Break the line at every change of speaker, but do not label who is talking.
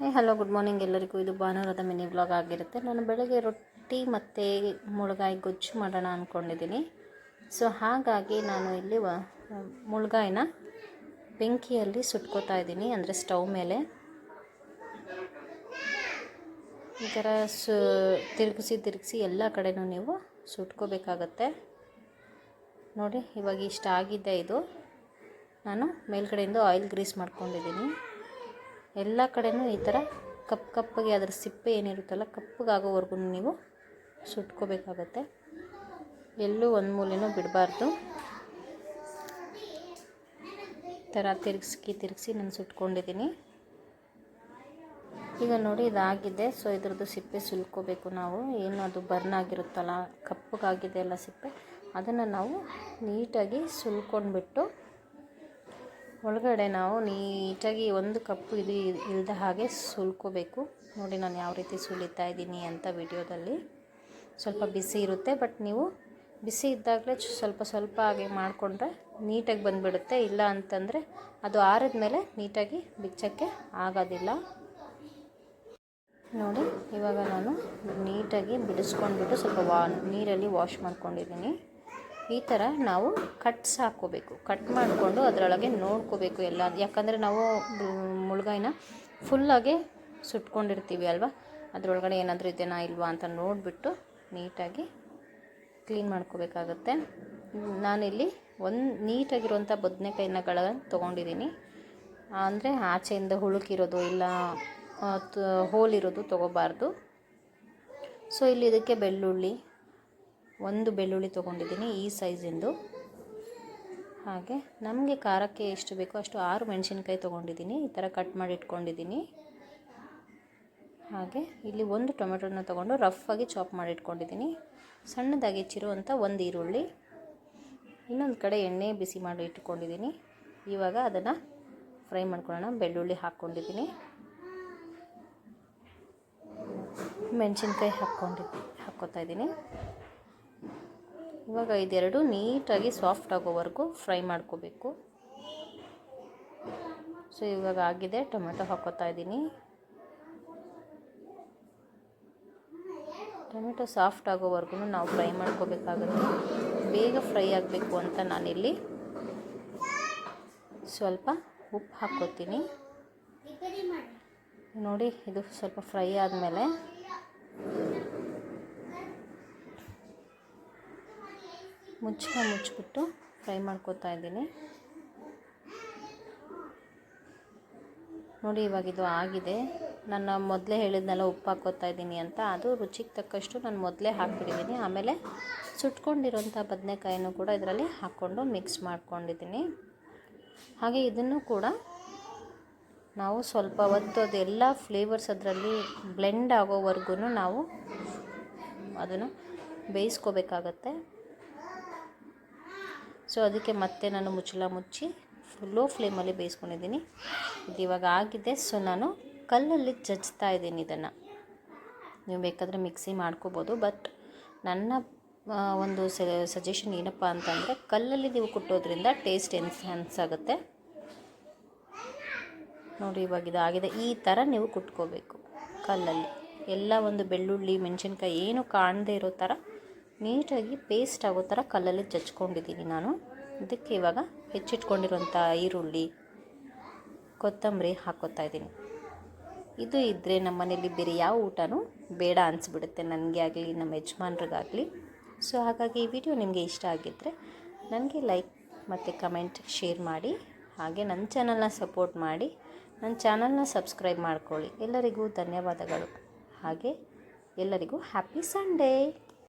Hey hello good morning ಎಲ್ಲರಿಗೂ. ಇದು ಭಾನುವಾರದ ಮಿನಿ ವ್ಲಾಗ್ ಆಗಿರುತ್ತೆ. ನಾನು ಬೆಳಗ್ಗೆ ರೊಟ್ಟಿ ಮತ್ತು ಮುಳುಗಾಯಿ ಗೊಜ್ಜು ಮಾಡೋಣ ಅಂದ್ಕೊಂಡಿದ್ದೀನಿ ಸೊ ಹಾಗಾಗಿ ನಾನು ಇಲ್ಲಿ ವ, ಮುಳುಗಾಯಿನ ಬೆಂಕಿಯಲ್ಲಿ ಸುಟ್ಕೋತಾ ಇದ್ದೀನಿ, ಅಂದರೆ ಸ್ಟವ್ ಮೇಲೆ. ಈ ಥರ ಸು, ತಿರುಗಿಸಿ ತಿರುಗಿಸಿ ಎಲ್ಲ ಕಡೆನೂ ನೀವು ಸುಟ್ಕೋಬೇಕಾಗತ್ತೆ. ನೋಡಿ, ಇವಾಗ ಇಷ್ಟ ಆಗಿದೆ ಇದು. ನಾನು ಮೇಲ್ಗಡೆಯಿಂದ ಆಯಿಲ್ ಗ್ರೀಸ್ ಮಾಡ್ಕೊಂಡಿದ್ದೀನಿ. ಎಲ್ಲ ಕಡೆಯೂ ಈ ಥರ ಕಪ್ಪು ಕಪ್ಪಗೆ ಅದರ ಸಿಪ್ಪೆ ಏನಿರುತ್ತಲ್ಲ ಕಪ್ಪಗಾಗೋವರೆಗೂ ನೀವು ಸುಟ್ಕೋಬೇಕಾಗತ್ತೆ. ಎಲ್ಲೂ ಒಂದು ಮೂಲೆನೂ ಬಿಡಬಾರ್ದು. ಈ ಥರ ತಿರುಗಿಸಿ ತಿರುಗಿಸಿ ನಾನು ಸುಟ್ಕೊಂಡಿದ್ದೀನಿ. ಈಗ ನೋಡಿ ಇದಾಗಿದೆ. ಸೊ, ಇದ್ರದ್ದು ಸಿಪ್ಪೆ ಸುಲ್ಕೋಬೇಕು ನಾವು. ಏನು ಅದು ಬರ್ನ್ ಆಗಿರುತ್ತಲ್ಲ, ಕಪ್ಪಗಾಗಿದೆ ಅಲ್ಲ ಸಿಪ್ಪೆ, ಅದನ್ನು ನಾವು ನೀಟಾಗಿ ಸುಲ್ಕೊಂಡ್ಬಿಟ್ಟು ಒಳಗಡೆ ನಾವು ನೀಟಾಗಿ ಒಂದು ಕಪ್ಪು ಇದು ಇಲ್ಲದ ಹಾಗೆ ಸುಲ್ಕೋಬೇಕು. ನೋಡಿ ನಾನು ಯಾವ ರೀತಿ ಸುಲಿತಾ ಇದ್ದೀನಿ ಅಂತ ವಿಡಿಯೋದಲ್ಲಿ. ಸ್ವಲ್ಪ ಬಿಸಿ ಇರುತ್ತೆ, ಬಟ್ ನೀವು ಬಿಸಿ ಇದ್ದಾಗಲೇ ಸ್ವಲ್ಪ ಸ್ವಲ್ಪ ಹಾಗೆ ಮಾಡಿಕೊಂಡ್ರೆ ನೀಟಾಗಿ ಬಂದುಬಿಡುತ್ತೆ. ಇಲ್ಲ ಅಂತಂದರೆ ಅದು ಆರಿದ ಮೇಲೆ ನೀಟಾಗಿ ಬಿಚ್ಚೋಕ್ಕೆ ಆಗೋದಿಲ್ಲ. ನೋಡಿ, ಇವಾಗ ನಾನು ನೀಟಾಗಿ ಬಿಡಿಸ್ಕೊಂಡ್ಬಿಟ್ಟು ಸ್ವಲ್ಪ ವಾ, ನೀರಲ್ಲಿ ವಾಶ್ ಮಾಡ್ಕೊಂಡಿದ್ದೀನಿ. ಈ ಥರ ನಾವು ಕಟ್ಸ್ ಹಾಕ್ಕೋಬೇಕು ಕಟ್ ಮಾಡಿಕೊಂಡು ಅದರೊಳಗೆ ನೋಡ್ಕೋಬೇಕು ಎಲ್ಲ. ಯಾಕಂದರೆ ನಾವು ಮುಳುಗಾಯಿನ ಫುಲ್ಲಾಗೆ ಸುಟ್ಕೊಂಡಿರ್ತೀವಿ ಅಲ್ವಾ? ಅದರೊಳಗಡೆ ಏನಾದರೂ ಇದೆಯಾ ಇಲ್ವಾ ಅಂತ ನೋಡಿಬಿಟ್ಟು ನೀಟಾಗಿ ಕ್ಲೀನ್ ಮಾಡ್ಕೋಬೇಕಾಗತ್ತೆ. ನಾನಿಲ್ಲಿ ಒಂದು ನೀಟಾಗಿರುವಂಥ ಬದನೆಕಾಯಿನಗಳನ್ನು ತೊಗೊಂಡಿದ್ದೀನಿ. ಅಂದರೆ ಆಚೆಯಿಂದ ಹುಳುಕಿರೋದು ಇಲ್ಲ ಹೋಲಿರೋದು ತೊಗೋಬಾರ್ದು. ಸೊ ಇಲ್ಲಿ ಇದಕ್ಕೆ ಬೆಳ್ಳುಳ್ಳಿ ಒಂದು ಬೆಳ್ಳುಳ್ಳಿ ತೊಗೊಂಡಿದ್ದೀನಿ ಈ ಸೈಜಿಂದು ಹಾಗೆ, ನಮಗೆ ಖಾರಕ್ಕೆ ಎಷ್ಟು ಬೇಕೋ ಅಷ್ಟು ಆರು ಮೆಣಸಿನ್ಕಾಯಿ ತೊಗೊಂಡಿದ್ದೀನಿ. ಈ ಥರ ಕಟ್ ಮಾಡಿ ಇಟ್ಕೊಂಡಿದ್ದೀನಿ. ಹಾಗೆ, ಇಲ್ಲಿ ಒಂದು ಟೊಮೆಟೊನ ತೊಗೊಂಡು ರಫಾಗಿ ಚಾಪ್ ಮಾಡಿ ಇಟ್ಕೊಂಡಿದ್ದೀನಿ. ಸಣ್ಣದಾಗಿ ಹೆಚ್ಚಿರುವಂಥ ಒಂದು ಈರುಳ್ಳಿ. ಇನ್ನೊಂದು ಕಡೆ ಎಣ್ಣೆ ಬಿಸಿ ಮಾಡಿ ಇಟ್ಕೊಂಡಿದ್ದೀನಿ. ಇವಾಗ ಅದನ್ನು ಫ್ರೈ ಮಾಡ್ಕೊಳ್ಳೋಣ. ಬೆಳ್ಳುಳ್ಳಿ ಹಾಕ್ಕೊಂಡಿದ್ದೀನಿ. ಮೆಣಸಿನ್ಕಾಯಿ ಹಾಕ್ಕೊಂಡಿದ್ದೀನಿ ಹಾಕ್ಕೋತಾ ಇದ್ದೀನಿ. ಇವಾಗ ಇದೆರಡು ನೀಟಾಗಿ ಸಾಫ್ಟ್ ಆಗೋವರೆಗೂ ಫ್ರೈ ಮಾಡ್ಕೋಬೇಕು. ಸೊ, ಇವಾಗ ಆಗಿದೆ. ಟೊಮೆಟೊ ಹಾಕೋತಾ ಇದ್ದೀನಿ. ಟೊಮೆಟೊ ಸಾಫ್ಟ್ ಆಗೋವರೆಗೂ ನಾವು ಫ್ರೈ ಮಾಡ್ಕೋಬೇಕಾಗುತ್ತೆ. ಬೇಗ ಫ್ರೈ ಆಗಬೇಕು ಅಂತ ನಾನಿಲ್ಲಿ ಸ್ವಲ್ಪ ಉಪ್ಪು ಹಾಕ್ಕೋತೀನಿ. ನೋಡಿ, ಇದು ಸ್ವಲ್ಪ ಫ್ರೈ ಆದಮೇಲೆ ಮುಚ್ಚ ಮುಚ್ಚಿಬಿಟ್ಟು ಫ್ರೈ ಮಾಡ್ಕೋತಾ ಇದ್ದೀನಿ. ನೋಡಿ ಇವಾಗ ಇದು ಆಗಿದೆ. ನಾನು ಮೊದಲೇ ಹೇಳಿದ್ನೆಲ್ಲ ಉಪ್ಪು ಹಾಕೋತಾ ಇದ್ದೀನಿ ಅಂತ. ಅದು ರುಚಿಗೆ ತಕ್ಕಷ್ಟು ನಾನು ಮೊದಲೇ ಹಾಕ್ಬಿಟ್ಟಿದ್ದೀನಿ. ಆಮೇಲೆ ಸುಟ್ಕೊಂಡಿರೋಂಥ ಬದನೆಕಾಯಿನೂ ಕೂಡ ಇದರಲ್ಲಿ ಹಾಕ್ಕೊಂಡು ಮಿಕ್ಸ್ ಮಾಡ್ಕೊಂಡಿದ್ದೀನಿ. ಹಾಗೆ ಇದನ್ನು ಕೂಡ ನಾವು ಸ್ವಲ್ಪ ಹೊತ್ತು ಅದೆಲ್ಲ ಫ್ಲೇವರ್ಸ್ ಅದರಲ್ಲಿ ಬ್ಲೆಂಡ್ ಆಗೋವರೆಗೂ ನಾವು ಅದನ್ನು ಬೇಯಿಸ್ಕೋಬೇಕಾಗತ್ತೆ. ಸೊ ಅದಕ್ಕೆ ಮತ್ತೆ ನಾನು ಮುಚ್ಚಳ ಮುಚ್ಚಿ ಲೋ ಫ್ಲೇಮಲ್ಲಿ ಬೇಯಿಸ್ಕೊಂಡಿದ್ದೀನಿ. ಇದು ಇವಾಗ ಆಗಿದೆ. ಸೊ ನಾನು ಕಲ್ಲಲ್ಲಿ ಜಜ್ತಾ ಇದ್ದೀನಿ ಇದನ್ನು. ನೀವು ಬೇಕಾದರೆ ಮಿಕ್ಸಿ ಮಾಡ್ಕೋಬೋದು. ಬಟ್ ನನ್ನ ಒಂದು ಸಜೆಷನ್ ಏನಪ್ಪ ಅಂತಂದರೆ ಕಲ್ಲಲ್ಲಿ ನೀವು ಕುಟ್ಟೋದ್ರಿಂದ ಟೇಸ್ಟ್ ಎನ್ಹಾನ್ಸ್ ಆಗುತ್ತೆ. ನೋಡಿ ಇವಾಗ ಇದಾಗಿದೆ. ಈ ಥರ ನೀವು ಕುಟ್ಕೋಬೇಕು ಕಲ್ಲಲ್ಲಿ. ಎಲ್ಲ ಒಂದು ಬೆಳ್ಳುಳ್ಳಿ, ಮೆಣಸಿನ್ಕಾಯಿ ಏನು ಕಾಣದೇ ಇರೋ ಥರ ನೀಟಾಗಿ ಪೇಸ್ಟ್ ಆಗೋ ಥರ ಕಲ್ಲಲ್ಲಿ ಜಜ್ಕೊಂಡಿದ್ದೀನಿ ನಾನು. ಇದಕ್ಕೆ ಇವಾಗ ಹೆಚ್ಚಿಟ್ಕೊಂಡಿರುವಂಥ ಈರುಳ್ಳಿ, ಕೊತ್ತಂಬರಿ ಹಾಕೋತಾ ಇದ್ದೀನಿ. ಇದು ಇದ್ದರೆ ನಮ್ಮ ಮನೇಲಿ ಬೇರೆ ಯಾವ ಊಟನೂ ಬೇಡ ಅನಿಸ್ಬಿಡುತ್ತೆ ನನಗೆ ಆಗಲಿ, ನಮ್ಮ ಯಜಮಾನ್ರಿಗಾಗಲಿ. ಸೊ ಹಾಗಾಗಿ ಈ ವಿಡಿಯೋ ನಿಮಗೆ ಇಷ್ಟ ಆಗಿದ್ದರೆ ನನಗೆ ಲೈಕ್ ಮತ್ತು ಕಮೆಂಟ್ ಶೇರ್ ಮಾಡಿ, ಹಾಗೆ ನನ್ನ ಚಾನಲ್ನ ಸಪೋರ್ಟ್ ಮಾಡಿ, ನನ್ನ ಚಾನಲ್ನ ಸಬ್ಸ್ಕ್ರೈಬ್ ಮಾಡ್ಕೊಳ್ಳಿ. ಎಲ್ಲರಿಗೂ ಧನ್ಯವಾದಗಳು. ಹಾಗೆ ಎಲ್ಲರಿಗೂ ಹ್ಯಾಪಿ ಸಂಡೇ!